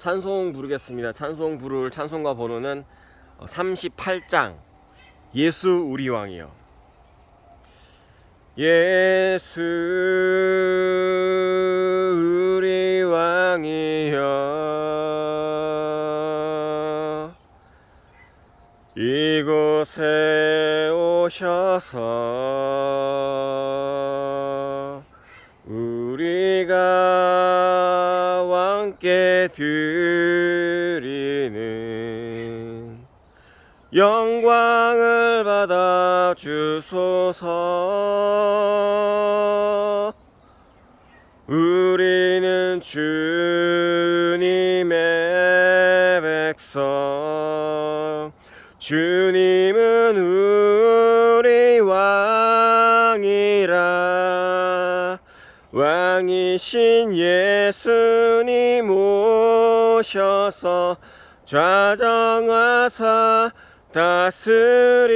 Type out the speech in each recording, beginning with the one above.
찬송 부르겠습니다. 찬송 부를 찬송가 번호는 38장 예수 우리 왕이요. 예수 우리 왕이여 이곳에 오셔서 우리가 왕께 드리는 영광을 받아 주소서. 우리는 주님의 백성. 주님은 우리 왕이신 예수님 오셔서 좌정하사 다스리소서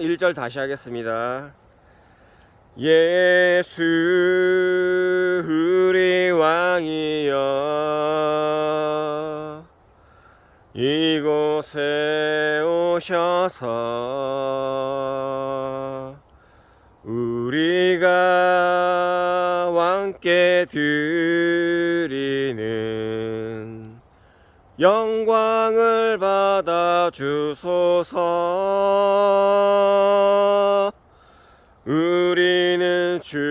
1절 다시 하겠습니다. 예수 우리 왕이여 이곳에 오셔서 우리가 드리는 영광을 받아 주소서. 우리는 주님의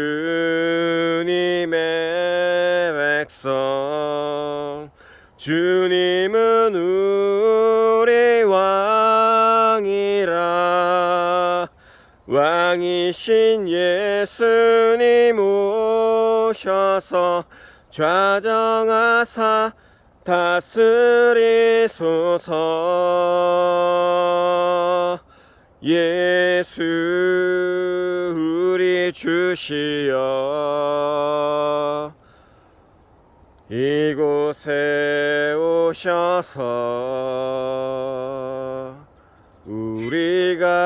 백성. 주님은 우리 왕이라. 왕이신 예수님 오셔서 좌정하사 다스리소서. 예수 우리 주시여. 이곳에 오셔서 우리가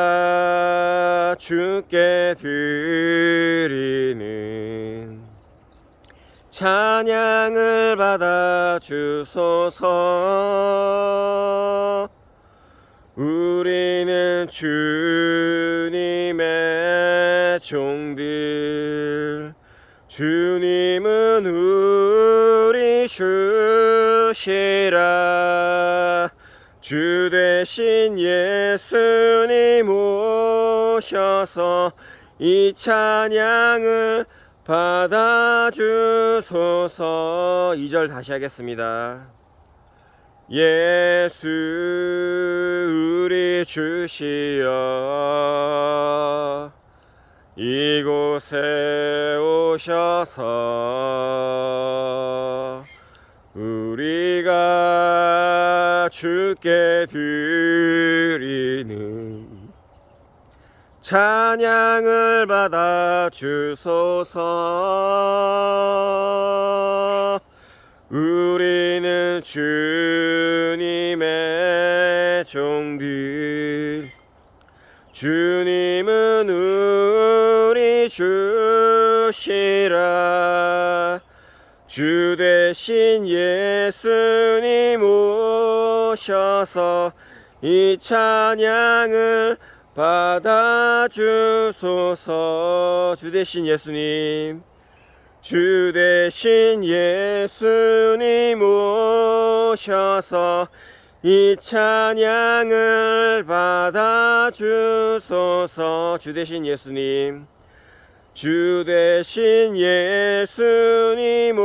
주께 드리는 찬양을 받아 주소서. 우리는 주님의 종들. 주님은 우리 주시라. 주 대신 예수님 오셔서 이 찬양을 받아주소서. 2절 다시 하겠습니다. 예수 우리 주시여. 이곳에 오셔서 우리가 주께 드리는 찬양을 받아 주소서. 우리는 주님의 종들. 주님은 우리 주시라. 주 대신 예수님 오셔서 이 찬양을 받아 주소서. 주 대신 예수님. 주 대신 예수님 오셔서 이 찬양을 받아 주소서. 주 대신 예수님. 주 대신 예수님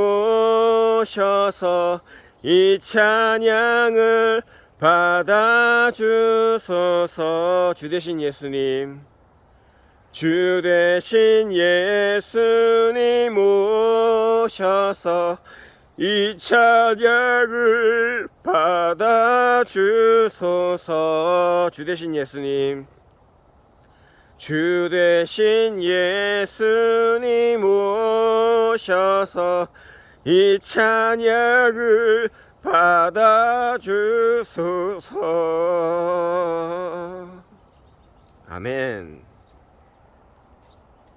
오셔서 이 찬양을 받아 주소서. 주 대신 예수님. 주 대신 예수님 오셔서 이 찬양을 받아 주소서. 주 대신 예수님. 주 대신 예수님 오셔서 이 찬양을 받아 주소서. 아멘